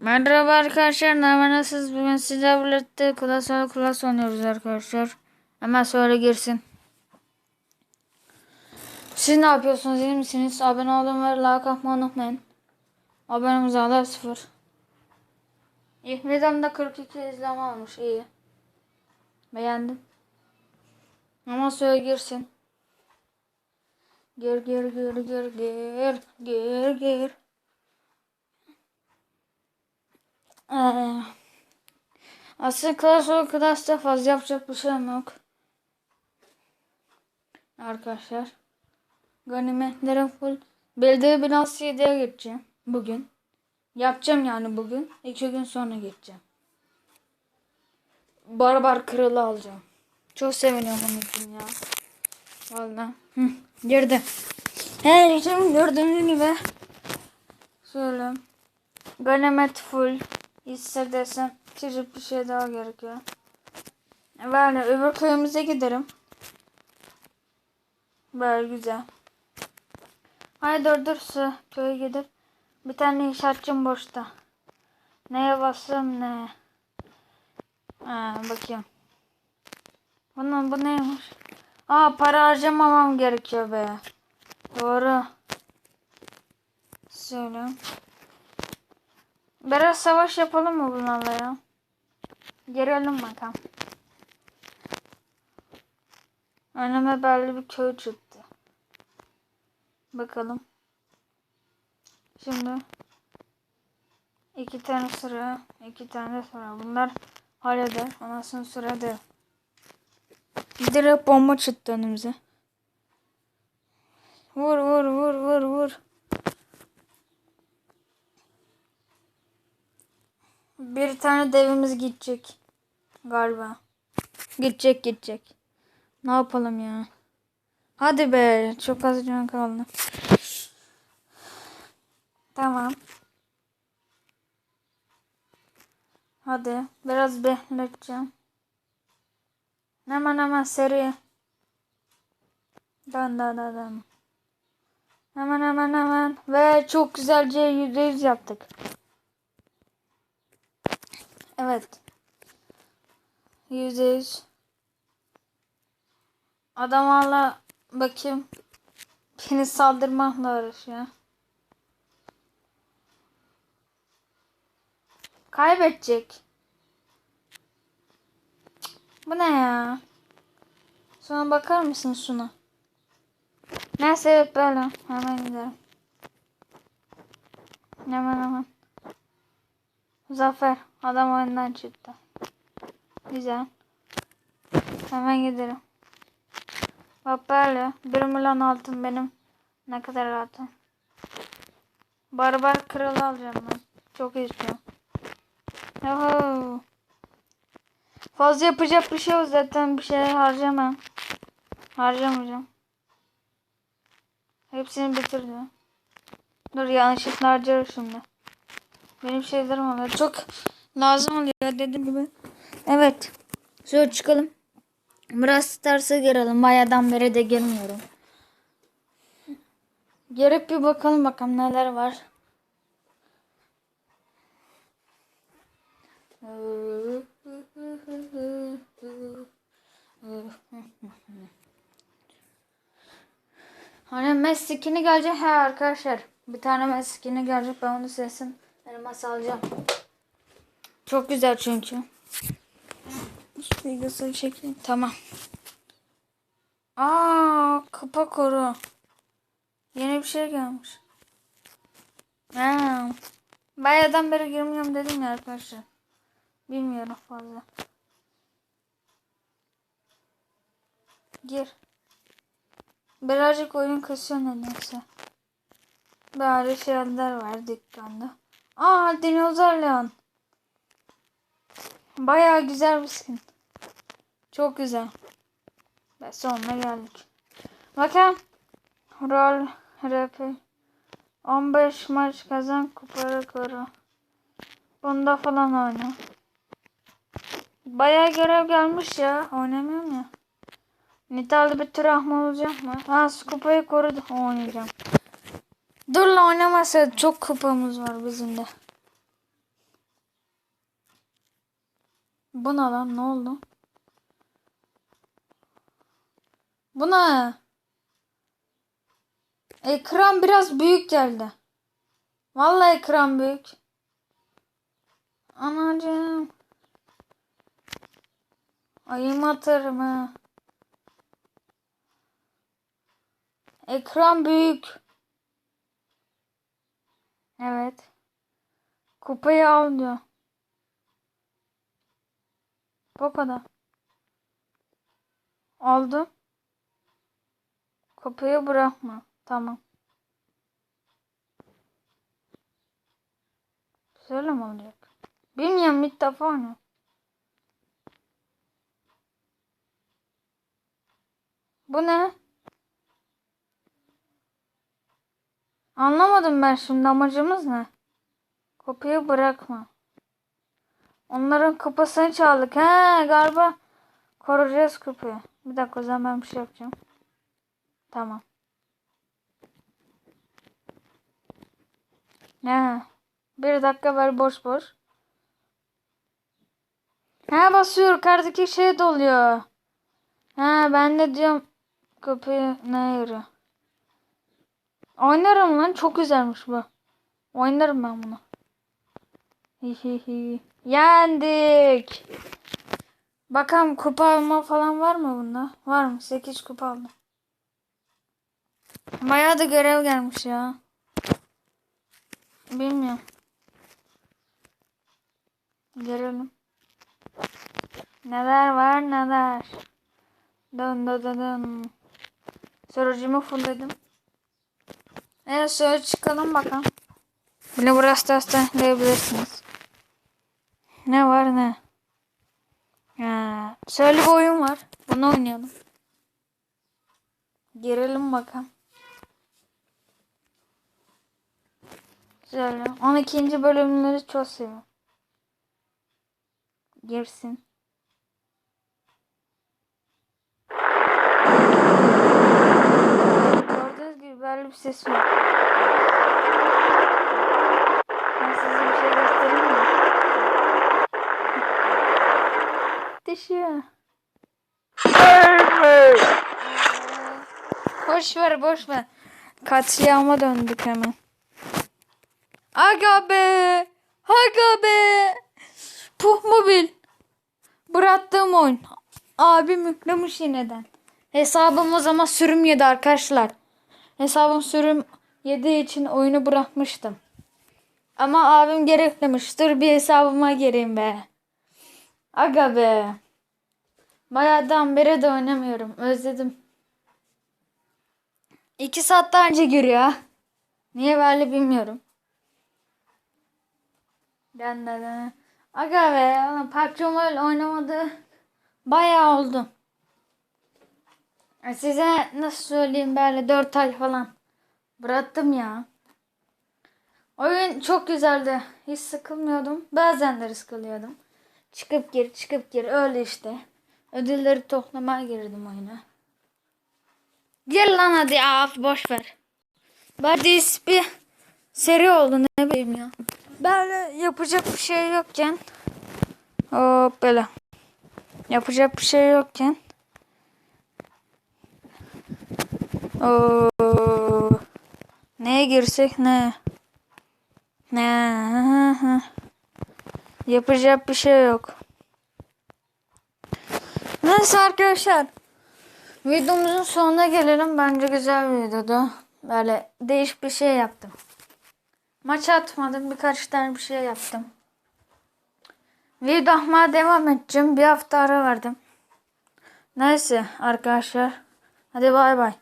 Merhaba arkadaşlar, ne nasılsınız? Bugün sizlerle birlikte klasal klas oynuyoruz arkadaşlar. Hemen söyle girsin. Siz ne yapıyorsunuz? İyi misiniz? Abone olun ve like atmayı unutmayın. Abonemiz hala sıfır. İyi. Videomda 42 izleme almış. İyi. Beğendim. Ama söyle girsin. Gir gir gir gir gir gir gir. Ee, aslında fazla yapacak bir şeyim yok. Arkadaşlar. Ganimetlerim full. Belediye binası 7'ye geçeceğim. Bugün. Yapacağım yani bugün. İki gün sonra geçeceğim. Barbar kralı alacağım. Çok seviniyorum bunun için ya. Vallahi. Hı, girdi. Her şimdi gördüğünüz gibi. Şöyle. Ganimet full. Hissedersem küçük bir şey daha gerekiyor. Böyle öbür köyümüze giderim. Böyle güzel. Haydi dur dur su köye gidip bir tane inşaatçım boşta. Neye bassam ne? Ha, bakayım. Bunun bu neymiş? Aa para harcamamam gerekiyor be. Doğru. Söyle. Biraz savaş yapalım mı bunlarla ya? Girelim bakalım. Önüme belli bir köy çıktı. Bakalım. Şimdi iki tane sıra, iki tane sıra. Bunlar halleder. Ondan sonra sıra der. Direkt bomba çıktı önümüze. Vur vur vur vur vur. Bir tane devimiz gidecek. Galiba. Gidecek gidecek. Ne yapalım ya? Hadi be. Çok az can kaldı. Tamam. Hadi. Biraz bekleteceğim. Hemen hemen seri. Dan dan dan dan. Hemen hemen hemen. Ve çok güzelce yüzde yüz yaptık. Evet. Yüzde yüz. Adam hala bakayım. Beni saldırmakla uğraşıyor. Kaybedecek. Bu ne ya? Şuna bakar mısın şuna? Neyse evet böyle. Hemen gidelim. Hemen hemen. Zafer. Adam oyundan çıktı. Güzel. Hemen gidelim. Bak böyle. 1 milyon altın benim. Ne kadar rahatım. Barbar kralı alacağım ben. Çok istiyorum. Yahu. Fazla yapacak bir şey yok zaten. Bir şey harcamam. Harcamayacağım. Hepsini bitirdim. Dur yanlışlıkla harcarım şimdi. Benim şeylerim oluyor. Çok lazım oluyor dediğim gibi. Evet. Şöyle çıkalım. Biraz Stars'a girelim. Bayağıdan beri de girmiyorum. Girip bir bakalım bakalım neler var. Hani Messi'kini gelecek he arkadaşlar. Bir tane Messi'kini gelecek ben onu sesin. Elmas alacağım. Çok güzel çünkü. Bilgisayarı çekeyim. Tamam. Aa, kapa koru. Yeni bir şey gelmiş. Ha. Bayağıdan beri girmiyorum dedim ya arkadaşlar. Bilmiyorum fazla. Gir. Birazcık oyun kasıyor nedense. Böyle şeyler var dükkanda. Aa dinozor leon. Baya güzel bir skin. Çok güzel. Ve sonuna geldik. Bakın. Rol rap. 15 maç kazan kupa rekoru. Bunda falan oyna. Baya görev gelmiş ya. Oynamıyorum ya. Nital'da bir rahma olacak mı? Ha kupayı korudu. Oynayacağım. Dur la oynamasa çok kupamız var bizim de. Bu ne lan ne oldu? Bu ne? Ekran biraz büyük geldi. Vallahi ekran büyük. Anacığım. Ayım atarım ha. Ekran büyük. Evet. Kupayı al diyor. Bu kadar. Aldım. Kupayı bırakma. Tamam. Şöyle mi olacak? Bilmiyorum ilk defa oynuyorum. Bu ne? Anlamadım ben şimdi amacımız ne? Kopyayı bırakma. Onların kupasını çaldık. He galiba koruyacağız kupayı. Bir dakika o zaman ben bir şey yapacağım. Tamam. Ne? Bir dakika ver boş boş. He basıyor kartdaki şey doluyor. He ben de diyorum kapıyı ne yarıyor. Oynarım lan çok güzelmiş bu. Oynarım ben bunu. Yendik. Bakalım kupa alma falan var mı bunda? Var mı? 8 kupa aldım. Bayağı da görev gelmiş ya. Bilmiyorum. Görelim. Neler var neler. Dön dön dön. Sorucumu fullledim. Evet şöyle çıkalım bakalım. Beni burası da hastaneyebilirsiniz. Ne var ne? Ha, şöyle bir oyun var. Bunu oynayalım. Girelim bakalım. Şöyle. 12. bölümleri çok seviyorum. Girsin. Gördüğünüz gibi böyle bir ses yok. Ben size bir şey göstereyim mi? Düşüyor. Boş ver boş ver. Katliama döndük hemen. Aga be. Aga be. Puh mobil. Bıraktığım oyun. Abim yüklemiş yineden. Hesabım o zaman sürüm yedi arkadaşlar. Hesabım sürüm yediği için oyunu bırakmıştım. Ama abim. Dur bir hesabıma gireyim be. Aga be. Bayağıdan beri de oynamıyorum. Özledim. İki saatten önce giriyor. Niye böyle bilmiyorum. Aga be. PUBG Mobile oynamadı. Bayağı oldu. Size nasıl söyleyeyim böyle 4 ay falan. Bıraktım ya. Oyun çok güzeldi. Hiç sıkılmıyordum. Bazen de sıkılıyordum. Çıkıp gir çıkıp gir öyle işte. Ödülleri toplamaya girdim oyuna. Gel lan hadi af boş ver. Badis bir seri oldu ne bileyim ya. Böyle yapacak bir şey yokken. Hop böyle. Yapacak bir şey yokken. Oo, neye girsek ne? Ne? Yapacak bir şey yok. Neyse arkadaşlar. Videomuzun sonuna gelelim. Bence güzel bir videodu. Böyle değişik bir şey yaptım. Maç atmadım. Birkaç tane bir şey yaptım. Video atmaya devam edeceğim. Bir hafta ara verdim. Neyse arkadaşlar. Hadi bay bay.